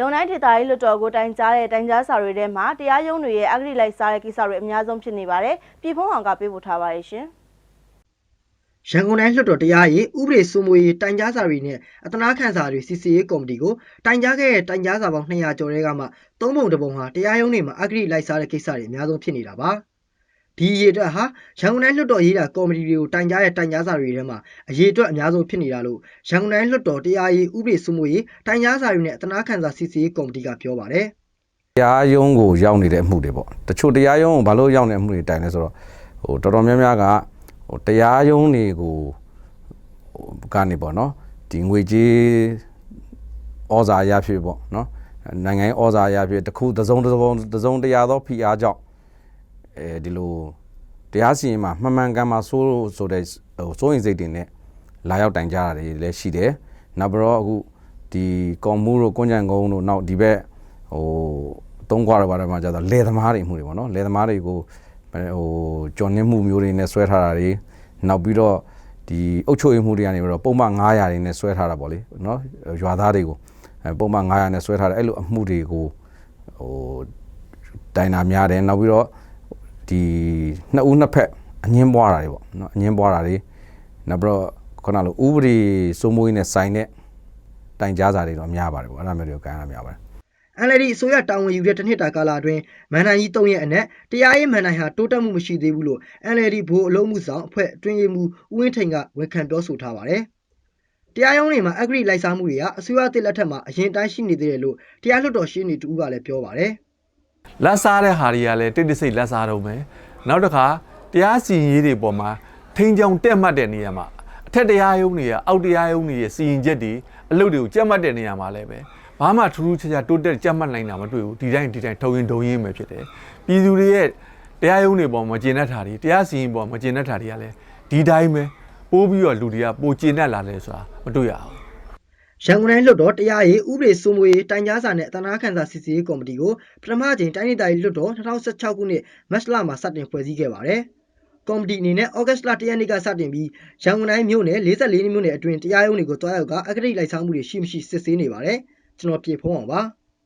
ရုံတိုင်းဒေသကြီးလွှတ်တော်ကိုတိုင်ကြားတဲ့တိုင်ကြားစာတွေထဲမှာတရားရုံးတွေရဲ့အဂတိလိုက်စားတဲ့ကိစ္စတွေအများဆုံးဖြစ်နေပါတယ်။ပြည်ဖုံးအောင်ကပေးပို့ထားပါတယ်ရှင်။ရန်ကုန်တိုင်းလွှတ်တော်တရားရေးဥပဒေစိုးမိုးရေးတိုင်ကြားစာတွေနဲ့အတနာခံစာတွေစစ်ဆေးရေးကော်မတီကိုတိုင်ကြားခဲ့တဲ့တိုင်ကြားစာပေါင်း200ကျော်တဲ့ကမှသုံးပုံတစ်ပုံဟာတရားရုံးတွေမှာအဂတိလိုက်စားတဲ့ကိစ္စတွေအများဆုံးဖြစ်နေတာပါ ဒီအရေးအတွက်ဟာရန်ကုန်တိုင်းလွှတ်တော်ရေးတာကော်မတီတွေကိုတိုင်ကြားတဲ့တိုင်ကြားစာတွေထဲမှာအရေးအတွက်အများဆုံးဖြစ်နေတာလို့ရန်ကုန်တိုင်းလွှတ်တော်တရားရေးဥပဒေစိုးမိုးရေးတိုင်ကြားစာတွေနဲ့အတနာခံစာစစ်ဆေးရေးကော်မတီကပြောပါတယ်တရားရုံးကိုရောက်နေတဲ့အမှုတွေပေါ့တချို့တရားရုံးကိုဘာလို့ရောက်နေတဲ့အမှုတွေတိုင်လဲဆိုတော့ဟိုတော်တော်များများကဟိုတရားရုံးတွေကိုဟိုကနေပေါ့နော်ဒီငွေကြေးဩဇာအရဖြစ်ပေါ့နော်နိုင်ငံရေးဩဇာအရဖြစ်တစ်ခုတစ်စုံတစ်စုံတစ်စုံတရားသောဖိအားကြောင့်အဲဒီလို တရားစီရင်မှာမှန်မှန်ကန်မှဆိုးဆိုတဲ့ဟိုစိုးရင်စိတ်တွေနဲ့လာရောက်တိုင်ကြတာတွေလည်းရှိတယ်နောက်ပြီးတော့အခုဒီကော်မှုတို့ကွန်ကြံကုန်းတို့နောက်ဒီဘက်ဟိုသုံးခွာတော့ပါတယ်မှာကျတော့လယ်သမားတွေမှုတွေပေါ့နော်လယ်သမားတွေကိုဟိုကြော်နှင်းမှုမျိုးတွေနဲ့ဆွဲထားတာတွေနောက်ပြီးတော့ဒီအုပ်ချုပ်ရေးမှုတွေကနေပြီးတော့ပုံမှန်900တွေနဲ့ဆွဲထားတာပေါ့လေနော်ရွာသားတွေကိုအဲပုံမှန်900နဲ့ဆွဲထားတယ်အဲ့လိုအမှုတွေကိုဟိုတိုင်တာများတယ်နောက်ပြီးတော့ ဒီနှစ်ဦးနှစ်ဖက်အငင်းပွားတာတွေပေါ့နော်အငင်းပွားတာတွေနောက်ပြီးတော့ခုနလိုဥပဒေစိုးမိုးရေးနဲ့ဆိုင်တဲ့တိုင်ကြားစာတွေတော့များပါတယ်ပေါ့အဲ့ဒါမျိုးတွေကိုကန်ရတာများပါတယ် NLD အစိုးရတာဝန်ယူတဲ့တစ်နှစ်တာကာလအတွင်းမန်နိုင်ကြီး၃ရက်အနက်တရားရေးမန်နိုင်ဟာတိုးတက်မှုမရှိသေးဘူးလို့ NLD ဘိုးအလုံးမှုဆောင်အဖွဲ့အတွင်းရေးမှူးဦးဝင်းထိန်ကဝန်ခံပြောဆိုထားပါတယ်။တရားရုံးတွေမှာအဂရိလိုက်စားမှုတွေဟာအစိုးရတစ်လက်ထက်မှာအရင်တိုင်းရှိနေသေးတယ်လို့တရားလွှတ်တော်ရှင်းနေတူကလည်းပြောပါတယ် လက်စားတဲ့ဟာတွေကလည်းတိတ်တဆိတ်လက်စားတော့မယ်နောက်တစ်ခါတရားစီရင်ရေးတွေပေါ်မှာထိန်ကြောင်တက်မှတ်တဲ့နေရာမှာအထက်တရားရုံးတွေကအောက်တရားရုံးတွေရဲ့စီရင်ချက်တွေအလုပ်တွေကိုကြက်မှတ်တဲ့နေရာမှာလည်းပဲဘာမှထူးထူးခြားခြားတိုးတက်ကြက်မှတ်နိုင်တာမတွေ့ဘူးဒီတိုင်းဒီတိုင်းထုံရင်ထုံရင်းပဲဖြစ်တယ်ပြည်သူတွေရဲ့တရားရုံးတွေပေါ်မှာကျင့်တတ်တာတွေတရားစီရင်ပေါ်မှာကျင့်တတ်တာတွေကလည်းဒီတိုင်းပဲပိုးပြီးတော့လူတွေကပိုကျင့်တတ်လာတယ်ဆိုတာမတွေ့ရဘူး။ ရန်ကုန်တိုင်းလွှတ်တော်တရားရေးဥပဒေစိုးမိုးရေးတိုင်ကြားစာနဲ့အသနာခံစာစစ်ဆေးရေးကော်မတီကိုပထမကြိမ်တိုင်းဒေသကြီးလွှတ်တော်2016ခုနှစ်မတ်လမှာစတင်ဖွဲ့စည်းခဲ့ပါတယ်။ကော်မတီအနေနဲ့ဩဂတ်စ်လ1ရက်နေ့ကစတင်ပြီးရန်ကုန်တိုင်းမြို့နယ်44မြို့နယ်အတွင်းတရားရုံးတွေကိုတွားရောက်ကအဂတိလိုက်စားမှုတွေရှိမရှိစစ်ဆေးနေပါတယ်။ကျွန်တော်ပြေဖုံးအောင်ပါ။